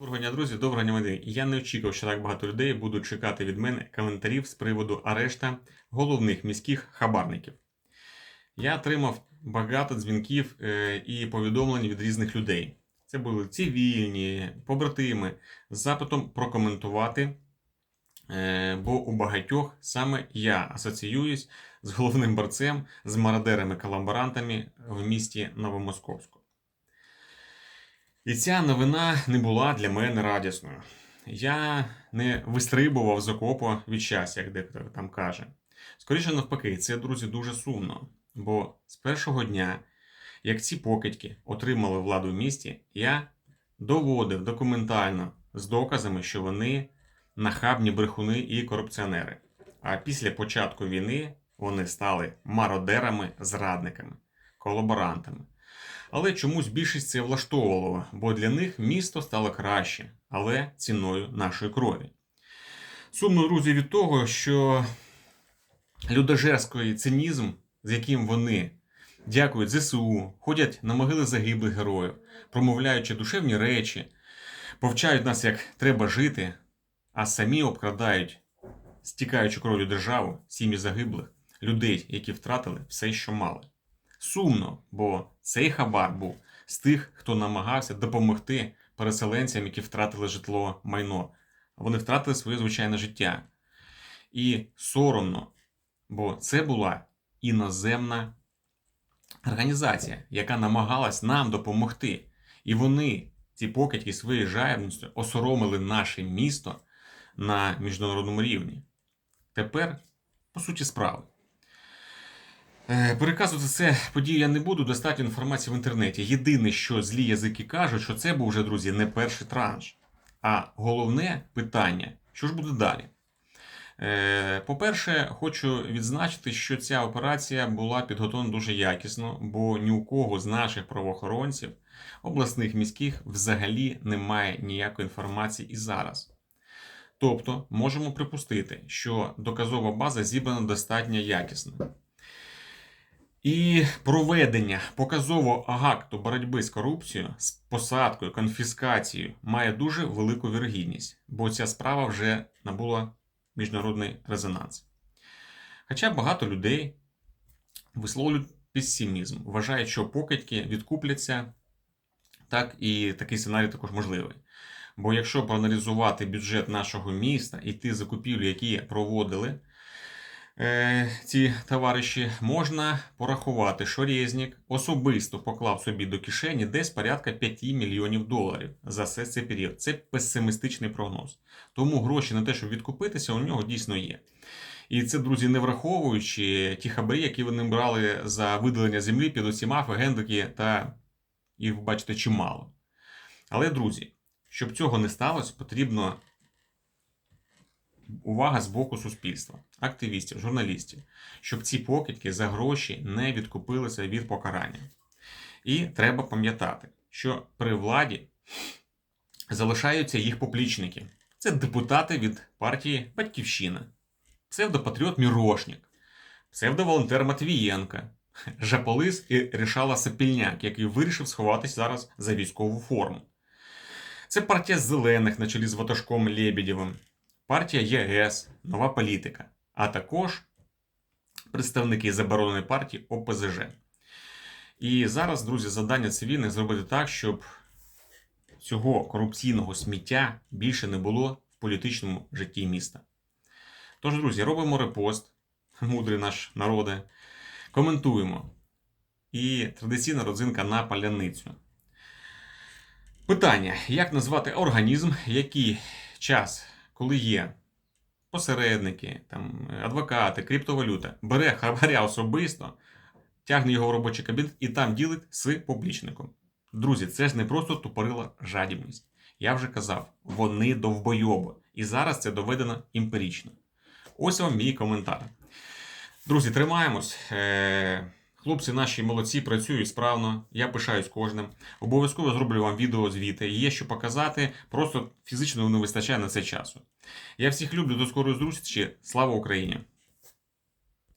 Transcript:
Доброго дня, друзі, доброго дня. Я не очікував, що так багато людей будуть чекати від мене коментарів з приводу арешта головних міських хабарників. Я отримав багато дзвінків е, і повідомлень від різних людей. Це були цивільні, побратими з запитом прокоментувати, е, бо у багатьох саме я асоціююсь з головним борцем, з мародерами-колаборантами в місті Новомосковську. І ця новина не була для мене радісною. Я не вистрибував з окопу від щастя, як дехто там каже. Скоріше навпаки, це, друзі, дуже сумно. Бо з першого дня, як ці покидьки отримали владу в місті, я доводив документально з доказами, що вони нахабні брехуни і корупціонери. А після початку війни вони стали мародерами, зрадниками, колаборантами. Але чомусь більшість це влаштовувало, бо для них місто стало краще, але ціною нашої крові. Сумно, друзі, від того, що людожерський цинізм, з яким вони дякують ЗСУ, ходять на могили загиблих героїв, промовляючи душевні речі, повчають нас, як треба жити, а самі обкрадають, стікаючи кров'ю державу, сім'ї загиблих, людей, які втратили все, що мали. Сумно, бо цей хабар був з тих, хто намагався допомогти переселенцям, які втратили житло майно. Вони втратили своє звичайне життя. І соромно, бо це була іноземна організація, яка намагалась нам допомогти. І вони, ці покидьки своєю жадібністю, осоромили наше місто на міжнародному рівні. Тепер, по суті, справи. Е, Переказувати це подію я не буду, достатньо інформації в інтернеті. Єдине, що злі язики кажуть, що це був вже, друзі, не перший транш. А головне питання, що ж буде далі? Е, По-перше, хочу відзначити, що ця операція була підготовлена дуже якісно, бо ні у кого з наших правоохоронців, обласних міських, взагалі немає ніякої інформації і зараз. Тобто, можемо припустити, що доказова база зібрана достатньо якісно. І проведення показового акту боротьби з корупцією з посадкою, конфіскацією має дуже велику вірогідність, бо ця справа вже набула міжнародний резонанс. Хоча багато людей висловлюють песимізм, вважають, що покидьки відкупляться, так і такий сценарій також можливий. Бо якщо проаналізувати бюджет нашого міста і ті закупівлі, які проводили ці товариші, можна порахувати, що Резнік особисто поклав собі до кишені десь порядка 5 мільйонів доларів за все цей період. Це песимістичний прогноз. Тому гроші на те, щоб відкупитися, у нього дійсно є. І це, друзі, не враховуючи ті хабарі, які вони брали за видалення землі під усіма фегендики, та їх бачите чимало. Але, друзі, щоб цього не сталося, потрібно увага з боку суспільства, активістів, журналістів, щоб ці покидьки за гроші не відкупилися від покарання. І треба пам'ятати, що при владі залишаються їх поплічники. Це депутати від партії Батьківщина, псевдопатріот Мірошник, псевдоволонтер Матвієнка, Жаполис і Рішала Сапільняк, який вирішив сховатись зараз за військову форму. Це партія зелених на чолі з Ватажком Лебедєвим, партія ЄС, Нова політика, а також представники забороненої партії ОПЗЖ. І зараз, друзі, завдання цивільних зробити так, щоб цього корупційного сміття більше не було в політичному житті міста. Тож, друзі, робимо репост, мудрий наш народе, коментуємо. І традиційна родзинка на паляницю. Питання: як назвати організм, який час, коли є посередники, там, адвокати, криптовалюта, бере хабаря особисто, тягне його в робочий кабінет і там ділить з публічником. Друзі, це ж не просто тупорила жадібність. Я вже казав, вони довбойоби. І зараз це доведено емпірично. Ось вам мій коментар. Друзі, тримаємось. Хлопці наші молодці працюють справно. Я пишаюсь кожним. Обов'язково зроблю вам відео звіти. Є що показати, просто фізично не вистачає на це часу. Я всіх люблю до скорої зустрічі. Слава Україні!